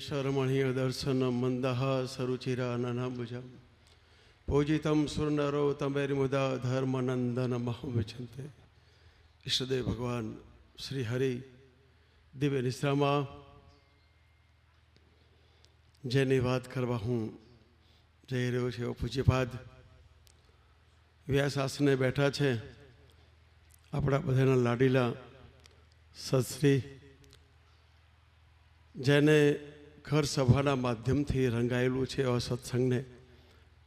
શરમણીય દર્શન મંદહ સરુચિરા નનભુજમ પૂજિતમ સુરનરો તમેરી મુદા ધર્મનંદન મહમચંતે ઈષ્ટદેવ ભગવાન શ્રી હરિ દિવ્ય નિશ્રામાં જેની વાત કરવા હું જઈ રહ્યો છું એવો પૂજ્યપાદ વ્યાસાસને બેઠા છે આપણા બધાના લાડીલા સત્શ્રી જેને ઘર સભાના માધ્યમથી રંગાયેલું છે એવા સત્સંગને,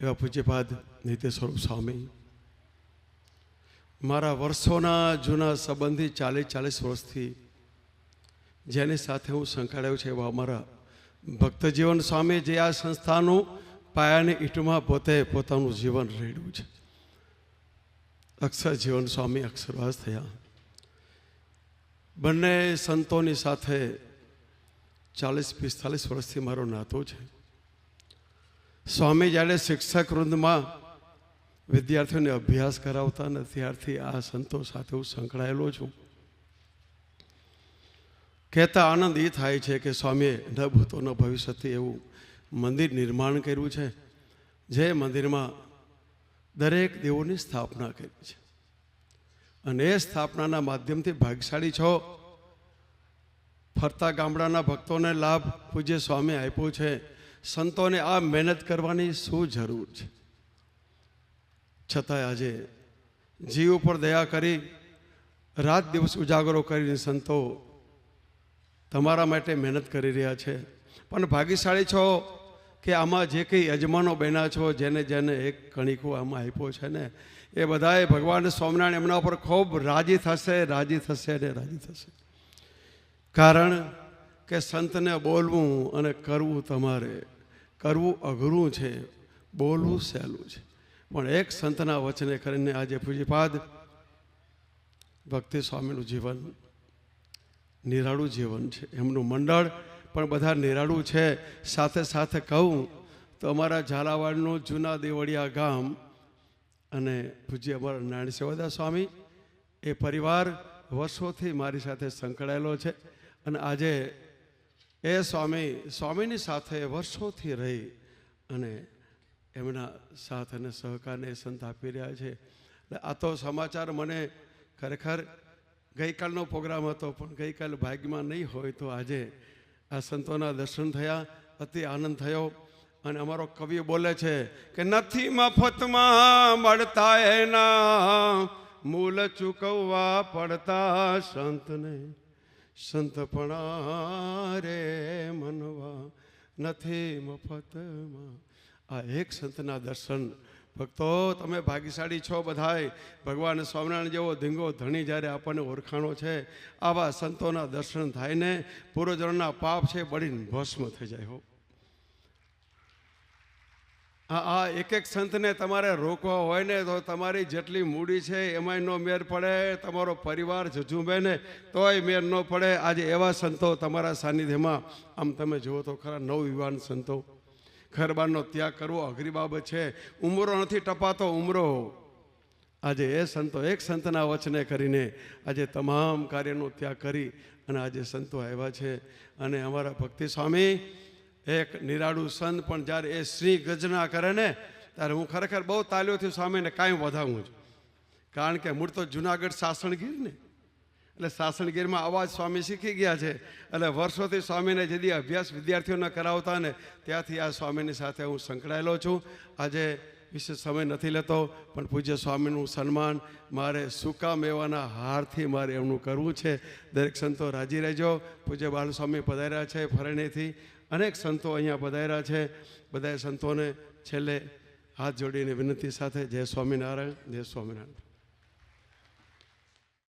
એવા પૂજ્યપાદ નિત્ય સ્વરૂપ સ્વામી. મારા વર્ષોના જૂના સંબંધી ચાલીસ ચાલીસ વર્ષથી જેની સાથે હું સંકળાયો છે એવા અમારા ભક્તજીવન સ્વામી જે આ સંસ્થાનું પાયાની ઈંટમાં પોતે પોતાનું જીવન રેડ્યું છે. અક્ષર જીવન સ્વામી અક્ષરવાસ થયા. બંને સંતોની સાથે ચાલીસ પિસ્તાલીસ વર્ષથી મારો નાતો છે. સ્વામી જ્યારે શિક્ષક વૃંદમાં વિદ્યાર્થીઓને અભ્યાસ કરાવતા ને ત્યારથી આ સંતો સાથે હું સંકળાયેલો છું. કહેતા આનંદ એ થાય છે કે સ્વામીએ ન ભૂતો ન ભવિષ્યથી એવું મંદિર નિર્માણ કર્યું છે, જે મંદિરમાં દરેક દેવોની સ્થાપના કરી છે. અને એ સ્થાપનાના માધ્યમથી ભાગશાળી છો ફરતા ગામડાના ભક્તોને લાભ પૂજ્ય સ્વામી આપ્યો છે. સંતોને આ મહેનત કરવાની શું જરૂર છે? છતાંય આજે જીવ ઉપર દયા કરી, રાત દિવસ ઉજાગરો કરીને સંતો તમારા માટે મહેનત કરી રહ્યા છે. પણ ભાગ્યશાળી છો કે આમાં જે કંઈ યજમાનો બન્યા છો, જેને જેને એક કણિકો આમાં આપ્યો છે ને, એ બધાએ ભગવાન સ્વામિનારાયણ એમના ઉપર ખૂબ રાજી થશે રાજી થશે ને રાજી થશે. કારણ કે સંતને બોલવું અને કરવું તમારે, કરવું અઘરું છે, બોલવું સહેલું છે. પણ એક સંતના વચને કરીને આજે પૂજીપાદ ભક્તિ સ્વામીનું જીવન, નિરાળું જીવન છે. એમનું મંડળ પણ બધા નિરાળું છે. સાથે સાથે કહું, તો અમારા ઝાલાવાડનું જૂના દેવળિયા ગામ અને પૂજ્ય અમારા નારાયણ સ્વામી, એ પરિવાર વર્ષોથી મારી સાથે સંકળાયેલો છે. અને આજે એ સ્વામી, સ્વામીની સાથે વર્ષોથી રહી અને એમના સાથ અને સહકારને સંત આપી રહ્યા છે. એટલે આ તો સમાચાર મને ખરેખર ગઈકાલનો પ્રોગ્રામ હતો, પણ ગઈકાલ ભાગ્યમાં નહીં હોય તો આજે આ સંતોના દર્શન થયા, અતિ આનંદ થયો. અને અમારો કવિ બોલે છે કે નથી મફતમાં મળતા એના, મૂલ ચૂકવવા પડતા સંતને. સંતપણા રે મનવા નથી મફતમાં. આ એક સંતના દર્શન. ભક્તો, તમે ભાગ્યશાળી છો બધાય. ભગવાન સ્વામિનારાયણ જેવો ધીંગો ધણી જ્યારે આપણને ઓળખાણો છે, આવા સંતોના દર્શન થાય ને પૂર્વજનોના પાપ છે, બળીને ભસ્મ થઈ જાય હો. આ આ એક એક સંતને તમારે રોકવા હોય ને તો તમારી જેટલી મૂડી છે એમાંય નો મેર પડે, તમારો પરિવાર જજુંબે ને તોય મેર ન પડે. આજે એવા સંતો તમારા સાનિધ્યમાં, આમ તમે જુઓ તો ખરા નવયુવાન સંતો. ઘરબારનો ત્યાગ કરવો અઘરી બાબત છે. ઉમરો નથી ટપાતો, ઉમરો આજે એ સંતો, એક સંતના વચને કરીને આજે તમામ કાર્યનો ત્યાગ કરી અને આજે સંતો આવ્યા છે. અને અમારા ભક્તિ સ્વામી એક નિરાળું સંત પણ જ્યારે એ શ્રી ગજના કરે ને, ત્યારે હું ખરેખર બહુ તાલીઓથી સ્વામીને કાંઈ વધાવું છું. કારણ કે મૂળ તો જુનાગઢ સાસણગીર ને. એટલે સાસણગીરમાં અવાજ સ્વામી શીખી ગયા છે. એટલે વર્ષોથી સ્વામીને જેથી અભ્યાસ વિદ્યાર્થીઓને કરાવતા ને, ત્યાંથી આ સ્વામીની સાથે હું સંકળાયેલો છું. આજે વિશેષ સમય નથી લેતો, પણ પૂજ્ય સ્વામીનું સન્માન મારે સૂકા મેવાના હારથી મારે એમનું કરવું છે. દરેક સંતો રાજી રહેજો. પૂજ્ય બાલસ્વામી પધાર્યા છે ફરણીથી. અનેક સંતો અહીંયા પધાર્યા છે. બધા સંતોને છેલ્લે હાથ જોડીને વિનંતી સાથે જય સ્વામિનારાયણ જય સ્વામિનારાયણ.